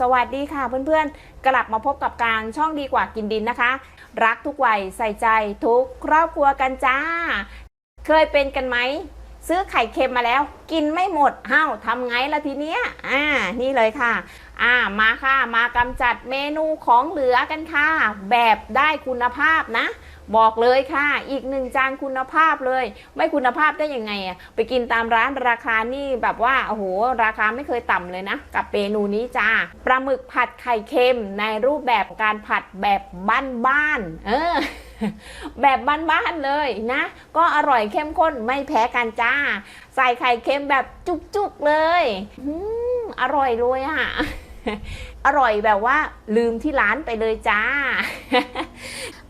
สวัสดีค่ะเพื่อนๆ กลับมาพบกับการช่องดีกว่ากินดินนะคะ รักทุกวัยใส่ใจทุกครอบครัวกันจ้า เคยเป็นกันไหม ซื้อไข่เค็มมาแล้ว กินไม่หมดเฮ้าทำไงล่ะทีเนี้ยอ่านี่เลยค่ะ อ่ามาค่ะมากำจัดเมนูของเหลือกันค่ะ แบบได้คุณภาพนะ บอกเลยค่ะ อีกหนึ่งจานคุณภาพเลย ไม่คุณภาพได้ยังไงอะไปกินตามร้านราคานี่แบบว่าโอ้โหราคาไม่เคยต่ำเลยนะ กับเมนูนี้จ้าปลาหมึกผัดไข่เค็มในรูปแบบการผัดแบบบ้านๆเออแบบบ้านๆเลยนะ ก็อร่อยเข้มข้นไม่แพ้กันจ้า ใส่ไข่เค็มแบบจุกๆเลยอืมอร่อยเลยอะ อร่อยแบบว่าลืมที่ร้านไปเลยจ้า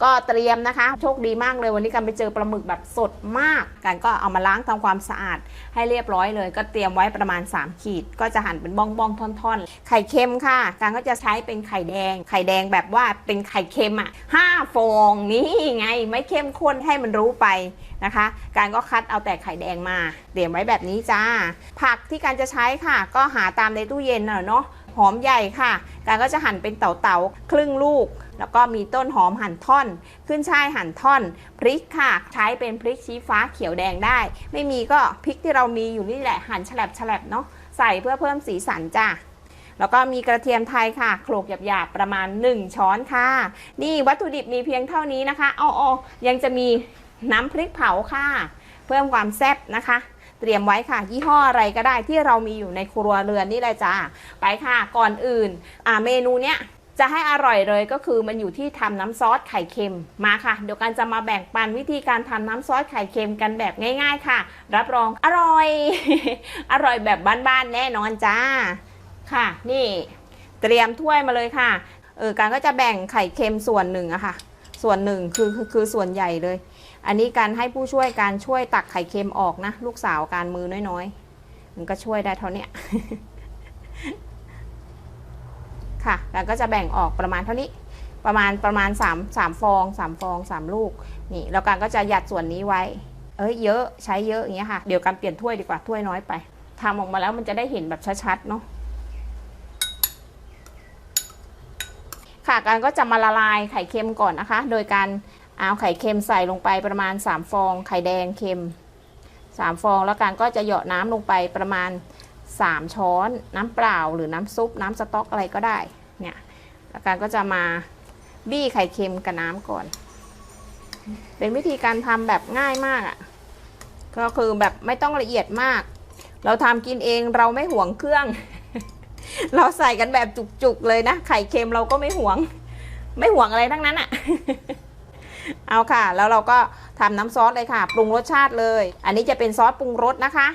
ก็เตรียมนะคะ โชคดีมากเลยวันนี้กันไปเจอปลาหมึกแบบสดมาก กันก็เอามาล้างทำความสะอาดให้เรียบร้อยเลย ก็เตรียมไว้ประมาณ 3 ขีด ก็จะหั่นเป็นบ้องบ้องๆท่อนๆ ไข่เค็มค่ะการก็จะใช้เป็นไข่แดง ไข่แดงแบบว่าเป็นไข่เค็มอะห้าฟองนี่ไง ไม่เข้มข้นให้มันรู้ไปนะคะ การก็คัดเอาแต่ไข่แดงมาเตรียมไว้แบบนี้จ้า ผักที่การจะใช้ค่ะ ก็หาตามในตู้เย็นเนาะ หอมใหญ่ค่ะ การก็จะหั่นเป็นเต๋าๆครึ่งลูก แล้วก็มีต้นหอมหั่นท่อน ขึ้นช่ายหั่นท่อน พริกค่ะ ใช้เป็นพริกชี้ฟ้าเขียวแดงได้ ไม่มีก็พริกที่เรามีอยู่นี่แหละหั่นฉลับๆเนาะใส่เพื่อเพิ่มสีสันจ้ะแล้วก็มีกระเทียมไทยค่ะ โขลกหยาบๆประมาณ 1 ช้อนค่ะ นี่วัตถุดิบมีเพียงเท่านี้นะคะอ้อๆยังจะมีน้ำพริกเผาค่ะ เพิ่มความแซ่บนะคะ เตรียมไว้ค่ะ ยี่ห้ออะไรก็ได้ที่เรามีอยู่ในครัวเรือนนี่เลยจ้าไปค่ะก่อนอื่นอ่าเมนูเนี้ยจะให้อร่อยเลยก็คือมันอยู่ที่ทำน้ำซอสไข่เค็มมาค่ะ เดี๋ยวกันจะมาแบ่งปันวิธีการทำน้ำซอสไข่เค็มกันแบบง่าย ๆ ค่ะ รับรองอร่อย อร่อยแบบบ้านๆแน่นอนจ้าค่ะ นี่ เตรียมถ้วยมาเลยค่ะเออการก็จะแบ่งไข่เค็มส่วนหนึ่งอะค่ะ ส่วนหนึ่งคือคือส่วนใหญ่เลย อันนี้การให้ผู้ช่วยการช่วยตักไข่เค็มออกนะ ลูกสาวการมือน้อยๆ มันก็ช่วยได้เท่านี้ค่ะการก็จะแบ่งออกประมาณเท่านี้ ประมาณประมาณ3 3ฟอง3ฟอง3ลูก นี่ แล้วการก็จะหยัดส่วนนี้ไว้ เอ้ยเยอะใช้เยอะอย่างเงี้ยค่ะ เดี๋ยวการเปลี่ยนถ้วยดีกว่าถ้วยน้อยไปทำออกมาแล้วมันจะได้เห็นแบบชัดๆเนาะค่ะการก็จะมาละลายไข่เค็มก่อนนะคะ โดยการ เอาไข่เค็มใส่ลงไปประมาณ 3 ฟอง ไข่แดงเค็ม 3 ฟองแล้วการก็จะเหยาะน้ำลงไปประมาณ 3 ช้อน น้ำเปล่าหรือน้ำซุปน้ำสต๊อกอะไรก็ได้เนี่ยแล้วการก็จะมาบี้ไข่เค็มกับน้ำก่อน เป็นวิธีการทำแบบง่ายมากอะ่ะก็คือแบบไม่ต้องละเอียดมาก เราทำกินเองเราไม่ห่วงเครื่อง เราใส่กันแบบจุกๆเลยนะ ไข่เค็มเราก็ไม่ห่วง ไม่ห่วงอะไรทั้งนั้นอะ เอาค่ะ แล้วเราก็ทำน้ำซอสเลยค่ะ ปรุงรสชาติเลย อันนี้จะเป็นซอสปรุงรสนะคะ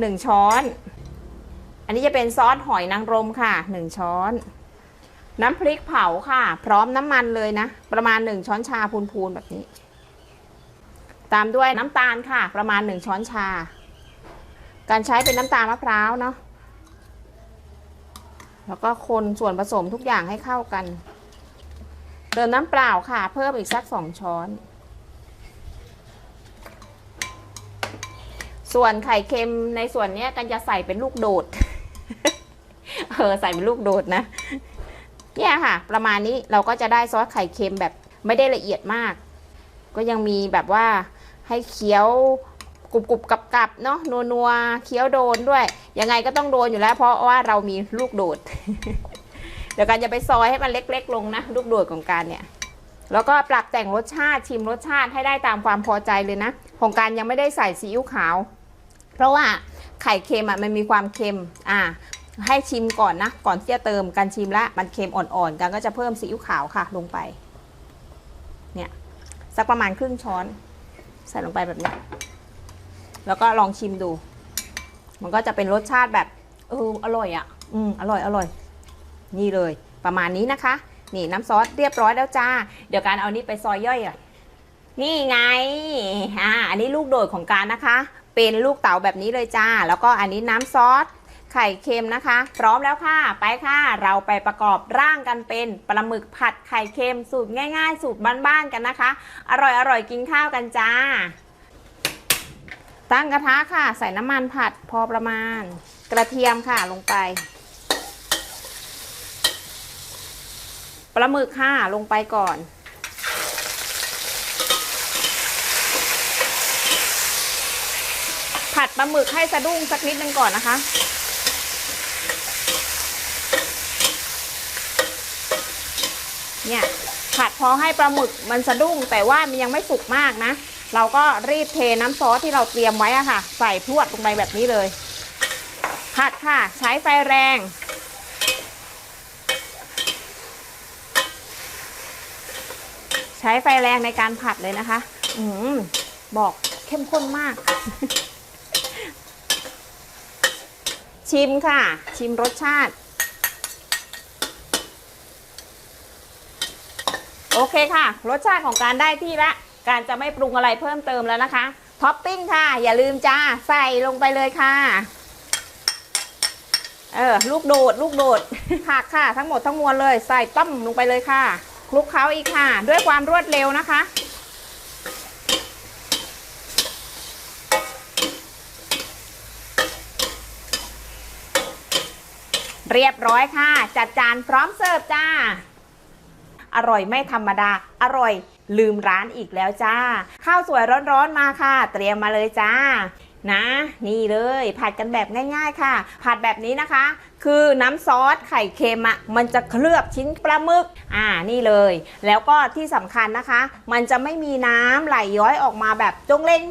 หนึ่งช้อน อันนี้จะเป็นซอสหอยนางรมค่ะหนึ่งช้อน น้ำพริกเผาค่ะ พร้อมน้ำมันเลยนะ ประมาณหนึ่งช้อนชาพูนๆแบบนี้ ตามด้วยน้ำตาลค่ะ ประมาณหนึ่งช้อนชา การใช้เป็นน้ำตาลมะพร้าวเนาะแล้วก็คนส่วนผสมทุกอย่างให้เข้ากัน เติมน้ำเปล่าค่ะ เพิ่มอีกสักสองช้อน ส่วนไข่เค็มในส่วนนี้กันจะใส่เป็นลูกโดด เออใส่เป็นลูกโดดนะ เนี่ยค่ะ ประมาณนี้เราก็จะได้ซอสไข่เค็มแบบไม่ได้ละเอียดมาก ก็ยังมีแบบว่าให้เคี้ยวกรุบกรุบกับกับๆเนาะนัวนัวๆเคี้ยวโดนด้วย ยังไงก็ต้องโดนอยู่แล้ว เพราะว่าเรามีลูกโดด เดี๋ยวการจะไปซอยให้มันเล็ก ๆ ลงนะลูกโดดของการเนี่ย แล้วก็ปรับแต่งรสชาติชิมรสชาติให้ได้ตามความพอใจเลยนะ ของการยังไม่ได้ใส่ซีอิ๊วขาว เพราะว่าไข่เค็มอะมันมีความเค็มอ่าให้ชิมก่อนนะ ก่อนที่จะเติมการชิมละมันเค็มอ่อนๆกันก็จะเพิ่มซีอิ๊วขาวค่ะลงไป เนี่ยสักประมาณครึ่งช้อน ใส่ลงไปแบบนี้ แล้วก็ลองชิมดู มันก็จะเป็นรสชาติแบบเอออร่อยอะ อืมอร่อยอร่อย นี่เลย ประมาณนี้นะคะ นี่น้ำซอสเรียบร้อยแล้วจ้า เดี๋ยวการเอานี้ไปซอยย่อยอะนี่ไง อ่า อันนี้ลูกโดดของการนะคะ เป็นลูกเต๋าแบบนี้เลยจ้า แล้วก็อันนี้น้ำซอสไข่เค็มนะคะ พร้อมแล้วค่ะ ไปค่ะ เราไปประกอบร่างกันเป็นปลาหมึกผัดไข่เค็มสูตรง่าย ๆ สูตรบ้านๆกันนะคะ อร่อยๆกินข้าวกันจ้า ตั้งกระทะค่ะ ใส่น้ำมันผัดพอประมาณ กระเทียมค่ะลงไป ปลาหมึกค่ะลงไปก่อน ผัดปลาหมึกให้สะดุ้งสักนิดนึงก่อนนะคะ เนี่ยผัดพอให้ปลาหมึกมันสะดุ้งแต่ว่ามันยังไม่สุกมากนะ เราก็รีบเทน้ำซอสที่เราเตรียมไว้อะค่ะ ใส่พรวดลงไปแบบนี้เลย ผัดค่ะ ใช้ไฟแรง ช้ไฟแรงในการผัดเลยนะคะ อืมบอกเข้มข้นมาก ชิมค่ะ ชิมรสชาติ โอเคค่ะ รสชาติของการได้ที่ละ การจะไม่ปรุงอะไรเพิ่มเติมแล้วนะคะท็อปปิ้งค่ะ อย่าลืมจ้า ใส่ลงไปเลยค่ะ เออ ลูกโดด ลูกโดดผักค่ะ ทั้งหมดทั้งมวลเลย ใส่ต้มลงไปเลยค่ะ ลุกเคล้าอีกค่ะ ด้วยความรวดเร็วนะคะ เรียบร้อยค่ะ จัดจานพร้อมเสิร์ฟจ้า อร่อยไม่ธรรมดา อร่อยลืมร้านอีกแล้วจ้า ข้าวสวยร้อนๆมาค่ะ เตรียมมาเลยจ้า นะ นี่เลยผัดกันแบบง่าย ๆ ค่ะ ผัดแบบนี้นะคะ คือน้ำซอสไข่เค็มอะ่ะมันจะเคลือบชิ้นปลาหมึกอ่านี่เลย แล้วก็ที่สำคัญนะคะ มันจะไม่มีน้ำไหลย้อยออกมาแบบจงเล่ง